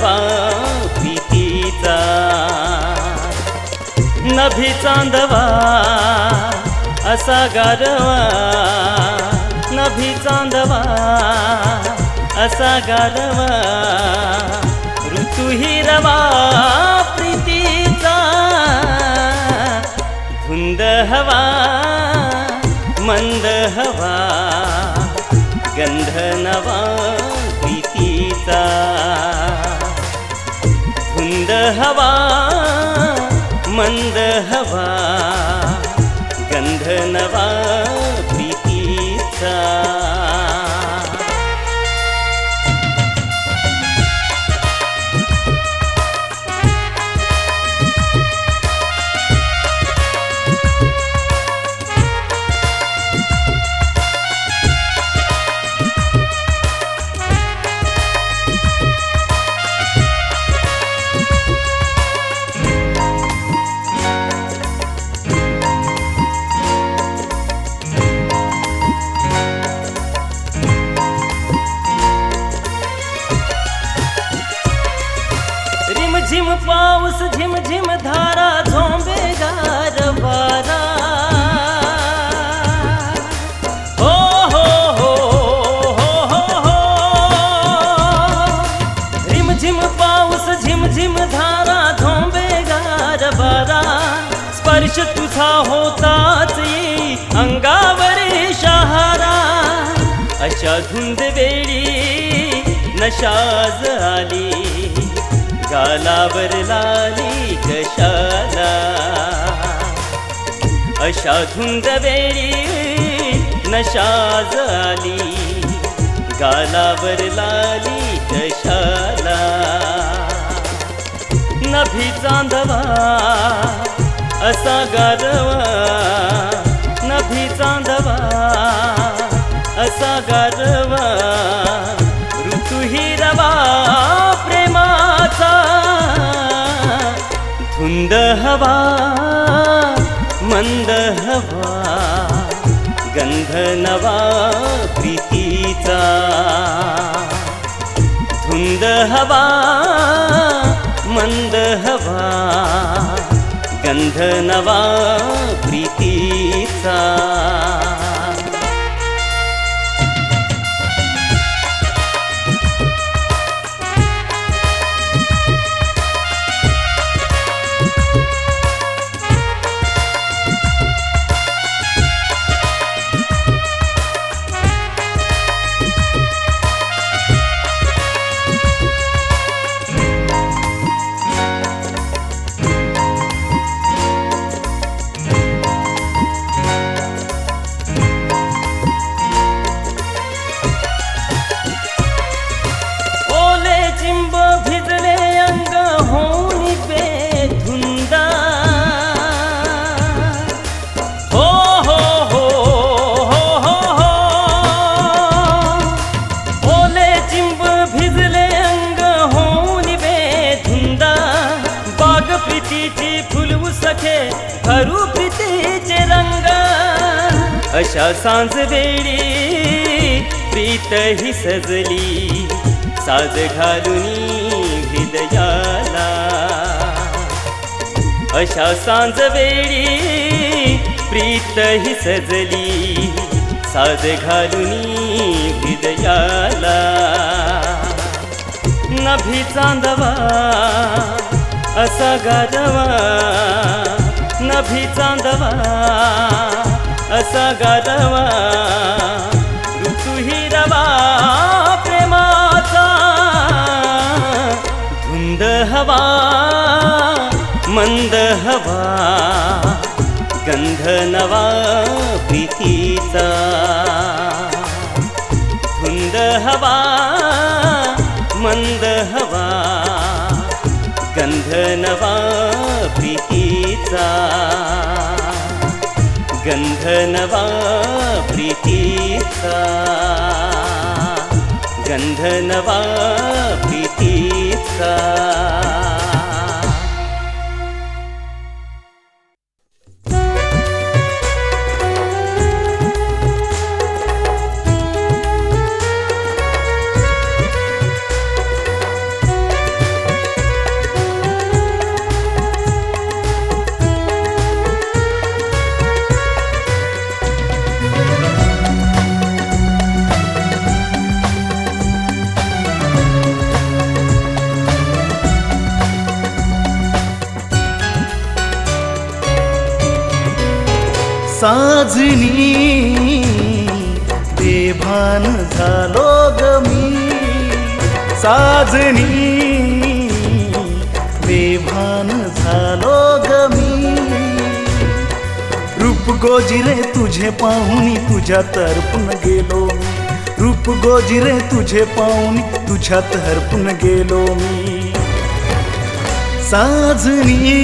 गंध नवा नभी चांदवा असा गारवा. नभी चांदवा असा गारवा. ऋतू हिरवा प्रीतीचा. धुंद हवा मंद हवा. गंध नवा प्रीतीचा. मंद हवा मंद हवा गंध नवा प्रीतीचा. अशा धुंद वेळी नशाज आली. गालावर लाली कशाला? अशा धुंद वेळी नशा झाली गालावर लाली कशाला? नभी चांदवा असा गारवा असा गारवा ऋतू हिरवा प्रेमाचा धुंद हवा मंद हवा गंध नवा प्रीतीचा. धुंद हवा मंद हवा गंध नवा प्रीतीचा. अशा सांज वेळी प्रीत ही सजली. साज घालून हृदयाला अशा सांज वेळी प्रीत ही सजली. साज घालून हृदयाला नभी चांदवा असा गारवा नभी चांदवा असा गारवा ऋतू हिरवा प्रेमाचा. धुंद हवा मंद हवा गंध नवा प्रीतीचा धुंद हवा मंद हवा गंध नवा प्रीतीचा गन्धनवा प्रीति गन्धनवा प्रीति साजनी बेभान झालो ग मी रूप गोजिरे तुझे पाहुनी तुझ्यात हरपून गेलो मी. रूप गोजिरे तुझे पाहुनी तुझ्यात हरपून गेलो मी. साजनी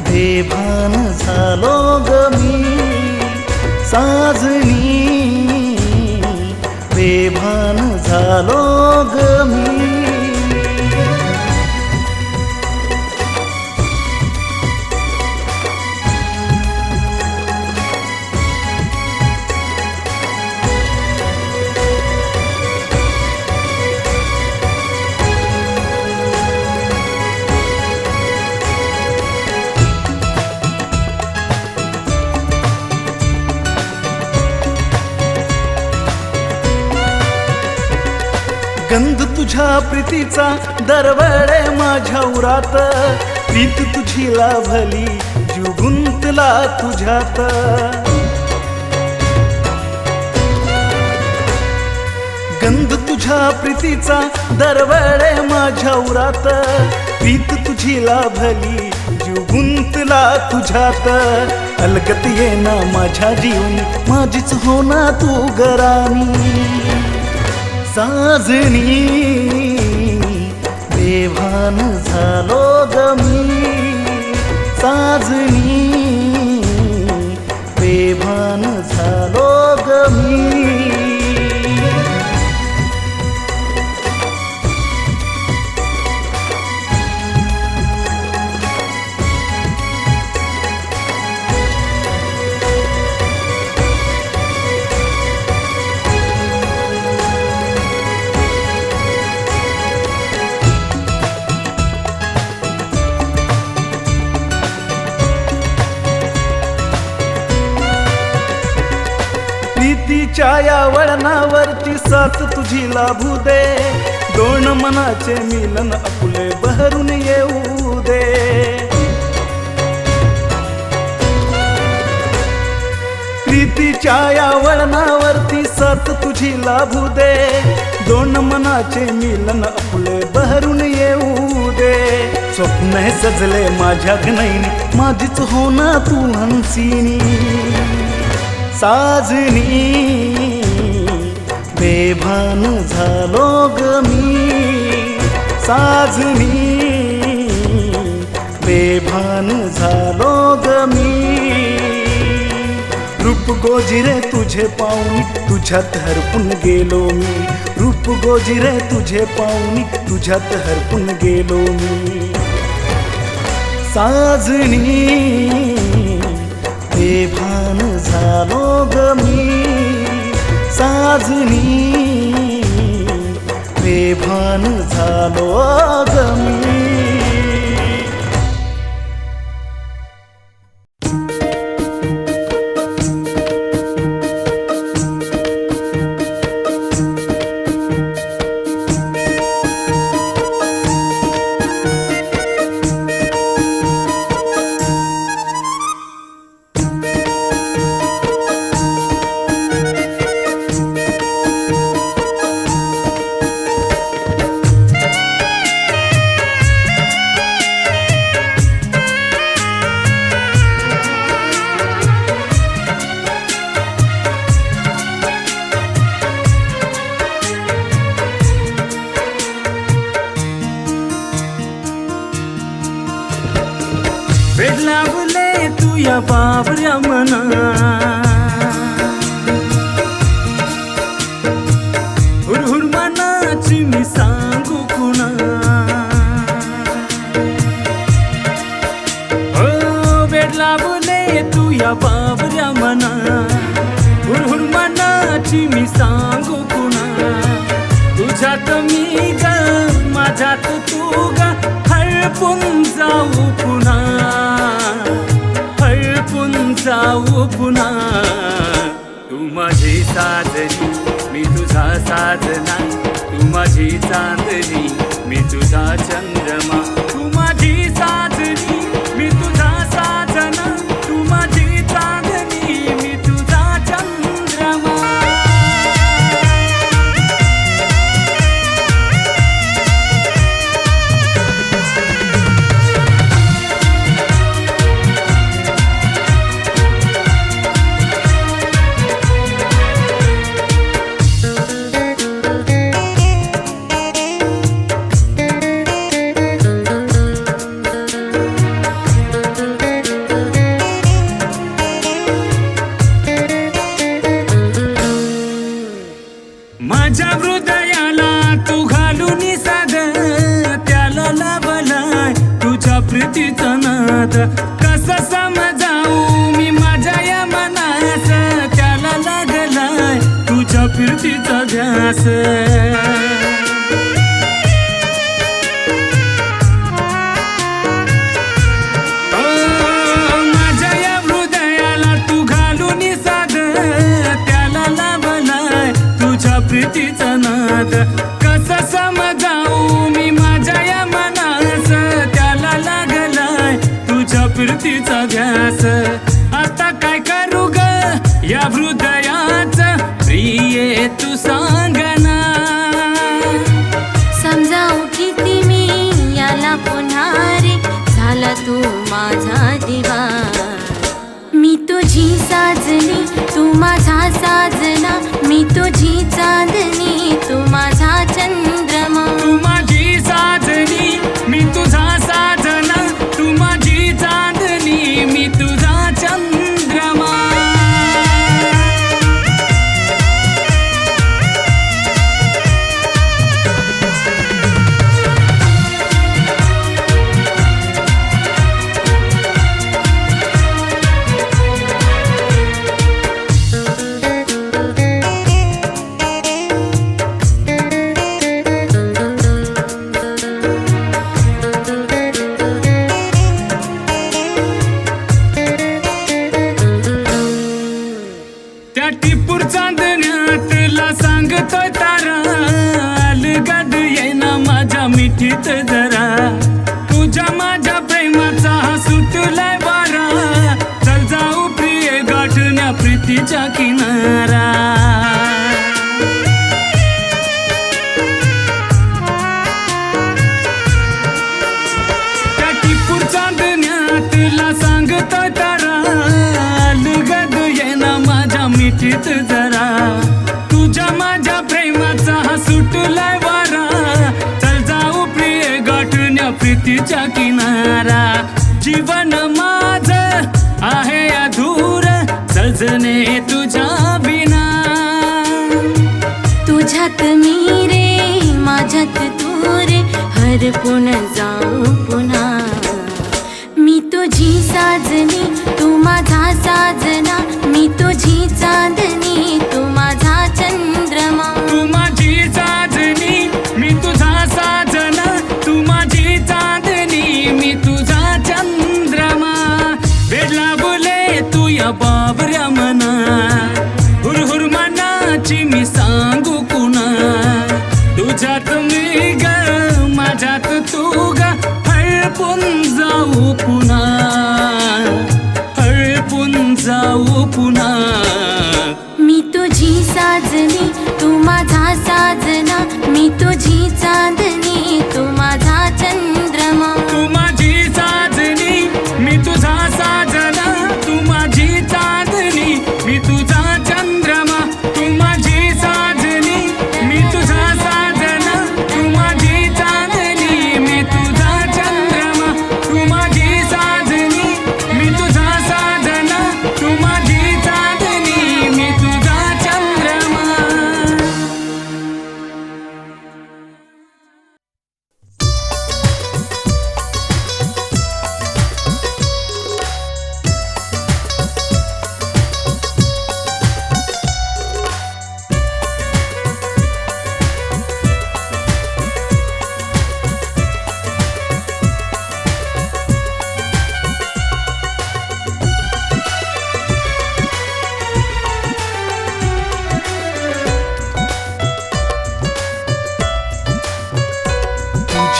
बेभान झालो गमी. मी साजनी बेभान झालो ग मी. गंध तुझ्या प्रीतीचा दरवळे माझ्या उरात. प्रीत तुझी लाभली जीव गुंतला तुझ्यात. गंध तुझ्या प्रीतीचा दरवळे माझ्या उरात. प्रीत तुझी लाभली जीव गुंतला तुझ्यात. अलगत येना माझ्या जीवनी माझीच हो ना तू गरामी साजनी देवान झालो गमी. साजनी देवान झालो गमी. या साथ तुझी लाभू दे. दोन मनाचे मिलन अपुले बहरून येऊ दे. प्रीतीच्या या वळणावरती साथ तुझी लाभू दे. दोन मनाचे मिलन अपुले बहरून येऊ दे. स्वप्न हे सजले माझ्या घनैनी माझीच हो ना तू हंसिनी. साजनी. बेभान झालो ग मी साजनी बेभान झालो ग मी. रूप गोजिरे तुझे पाहुनी तुझ्यात हरपून गेलो मी. रूप गोजिरे तुझे पाहुनी तुझ्यात हरपून गेलो मी. साजनी बेभान झालो ग मी. साजनी बेभान झालो जमी मना। हुरहुर मनाची मी सांगू कुणा। हो वेड लावले तू या बाबऱ्या मना। हुरहुर मनाची मी सांगू कुणा। तुझ्यात मी ग माझ्यात तू ग हळपून जाऊ पुन्हा जाऊ पुन्हा तू माझी साजरी मी तुझा साधना तू माझी चांदणी मी तुझा चंद्रमा. प्रीतीचा नाद समजाऊ मी माझ्या या मनास? त्याला लागलाय तुझ्या प्रीतीचा ध्यास आता काय करू ग या हृदयाच? प्रिये तू सांगना समजावू किती मी याला पुन्हा रे झाला तू माझा दिवा. मी तुझी साजनी तू माझा साजना. मी तुझी चांदणी माझा जीवन माझ आहे अधूर सजने तुझ्या बिना. तुझ्यात मी रे माझ्यात तू रे हरपून जाऊ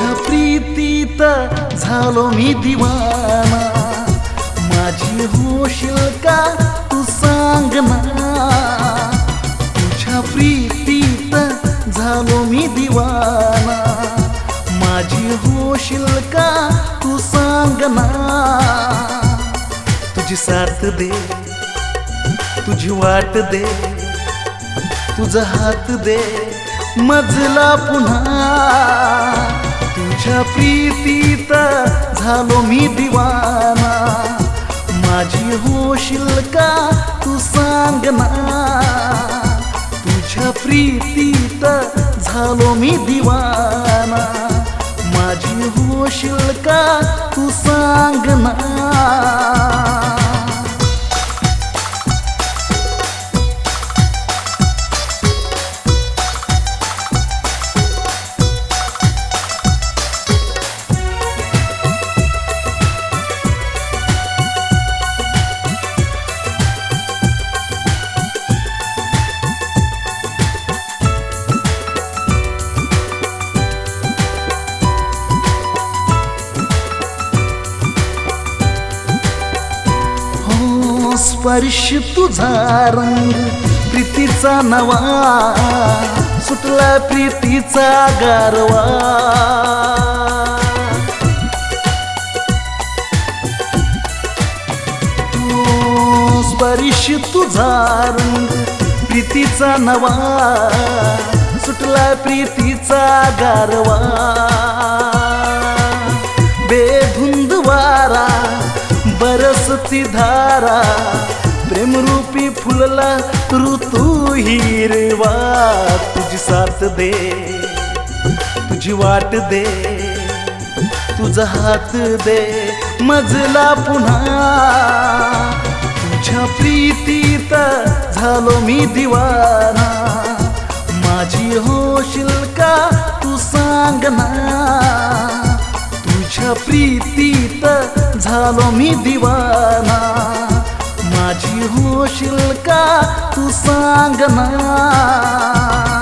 तुझ्या प्रीतीत झालो मी दिवाना माझी होशील का तू सांग ना. तुझ्या प्रीतीत झालो मी दिवाना माझी होशील का तू सांग ना. तुझी साथ दे तुझी वाट दे तुझा हात दे मजला पुन्हा. तुझ्या प्रीतीत झालो मी दिवाना. माझी होशील का तू सांग ना. तुझ्या प्रीतीत झालो मी दिवाना. माझी होशील का तू सांग ना. स्पर्श तुझा रंग प्रीतीचा नवा सुटला प्रीतीचा गारवा. हो, स्पर्श तुझा रंग प्रीतीचा नवा सुटला प्रीतीचा गारवा. बेधुंद वारा बरसती धारा प्रेमरूपी फुलला ऋतू हिरवा तुझी साथ दे तुझी वाट दे तुझा हात दे मजला पुन्हा. तुझ्या प्रीतीत झालो मी दिवाना. माझी होशील का तू सांग ना तुझ्या प्रीतीत झालो मी दिवाना. माझी होशील का तू सांग ना?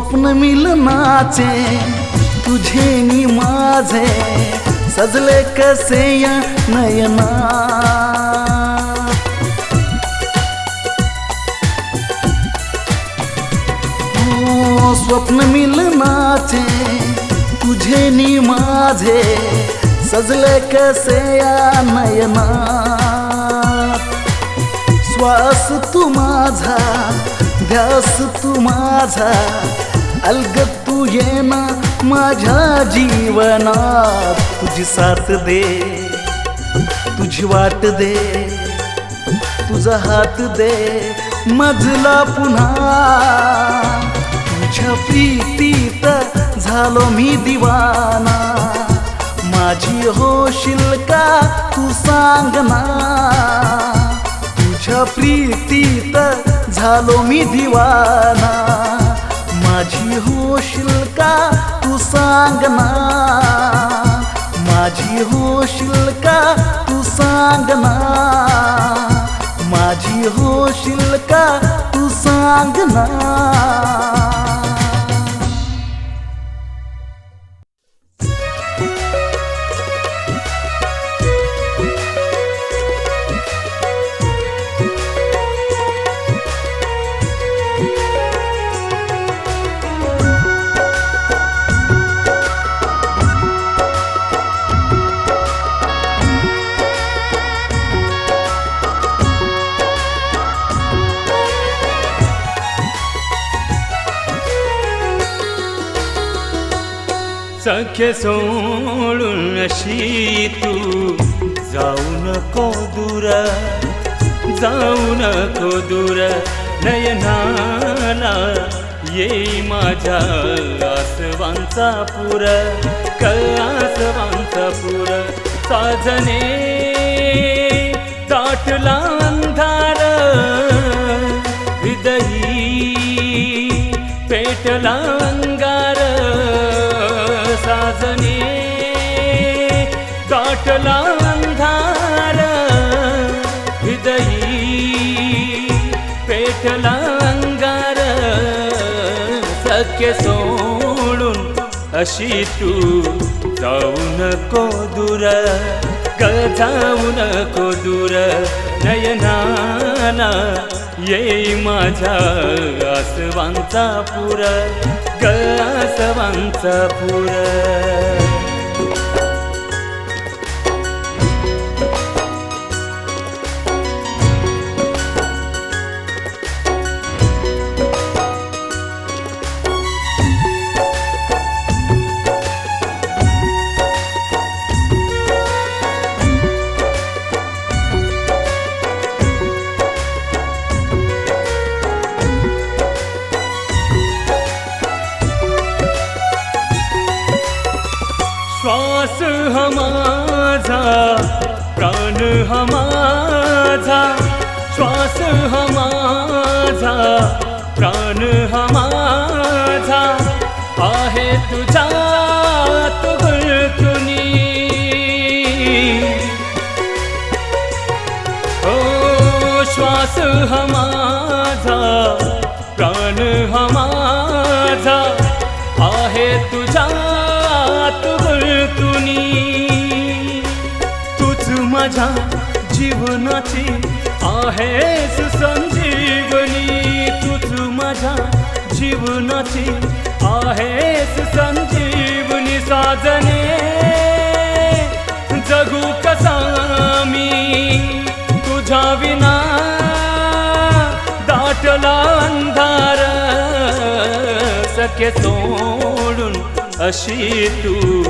स्वप्न मिलनाचे तुझे नि माझे सजले कसे या नयना हो, स्वप्न मिलनाचे तुझे नि माझे सजले कसे या नयना श्वास तू माझा ध्यास तू माझा अलग तू ये ना माझ्या जीवनात तुझी साथ दे तुझी वाट दे तुझा हात दे मजला पुन्हा. तुझ्या प्रीतीत झालो मी दिवाना. माझी होशील का तू सांग ना. तुझ्या प्रीतीत झालो मी दिवाना. माझी होशील का तू सांग ना. माझी होशील का तू सांग ना. माझी होशील का तू सांग ना. सख्य सोडून अशी तू. जाऊ नको दूर जाऊ नको दूर नयनाला येई माझ्या आसवांचा पुर कलासवांचा आसवांचा पुर. साजने दाटला अंधार हृदयी पेटला सख्य सोडून अशी तू जाऊ नको दूर ग जाऊ नको दूर. नयनाना येई माझ्या आसवांचा पुर ग आसवांचा पुर. श्वास हा माझा प्राण हा माझा आहे तुझा तुगुलतुनी ओ श्वास हा माझा प्राण हा माझा आहे तुझ्या तुगुलतुनी हो, तूच माझ्या जीवनाची आहेस संजीवनी तूच माझ्या जीवनाची. आहेस संजीवनी साजने. जगू कसा मी तुझ्या विना? दाटला अंधार सखे सोडून अशी तू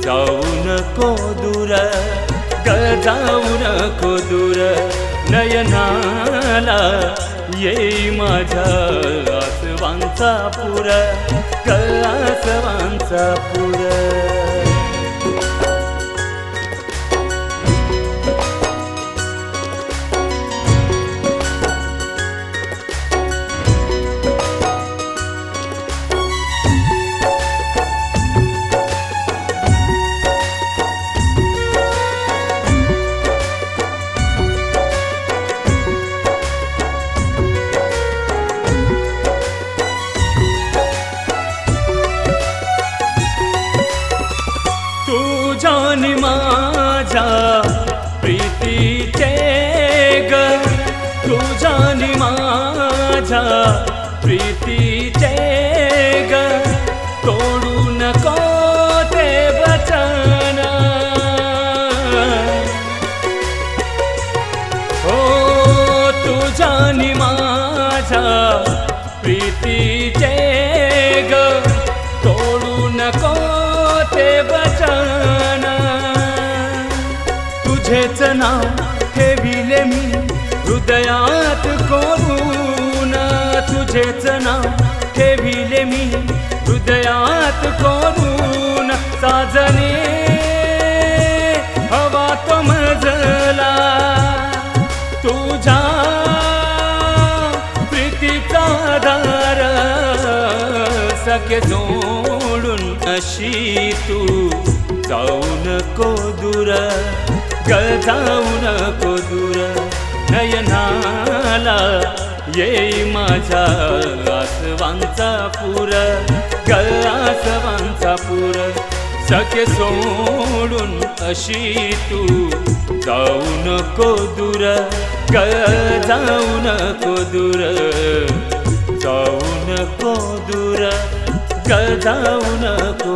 जाऊ नको दूर जाऊ नको दूर. नयनाला येई माझ्या आसवांचा पुरा ग पुरा. प्रीतीचे ग तोडू नको ते वचन हो तुझ्यानी माझ्या प्रीतीचे ग तोडू नको ते वचन तुझेच नाव ठेविले मी हृदयात. तुझेच नाव ठेविले मी हृदयात कोरून साजने. हवा तो मजला तुझ्या प्रीतीचा दार सखे जोडून अशी तू जाऊ नको दूर ग जाऊ नको दूर. नयनाला येई माझ्या आसवांचा पुर ग आसवांचा पुर. सखे सोडून अशी तू जाऊ नको दूर ग जाऊ नको दूर. जाऊ नको दूर ग जाऊ नको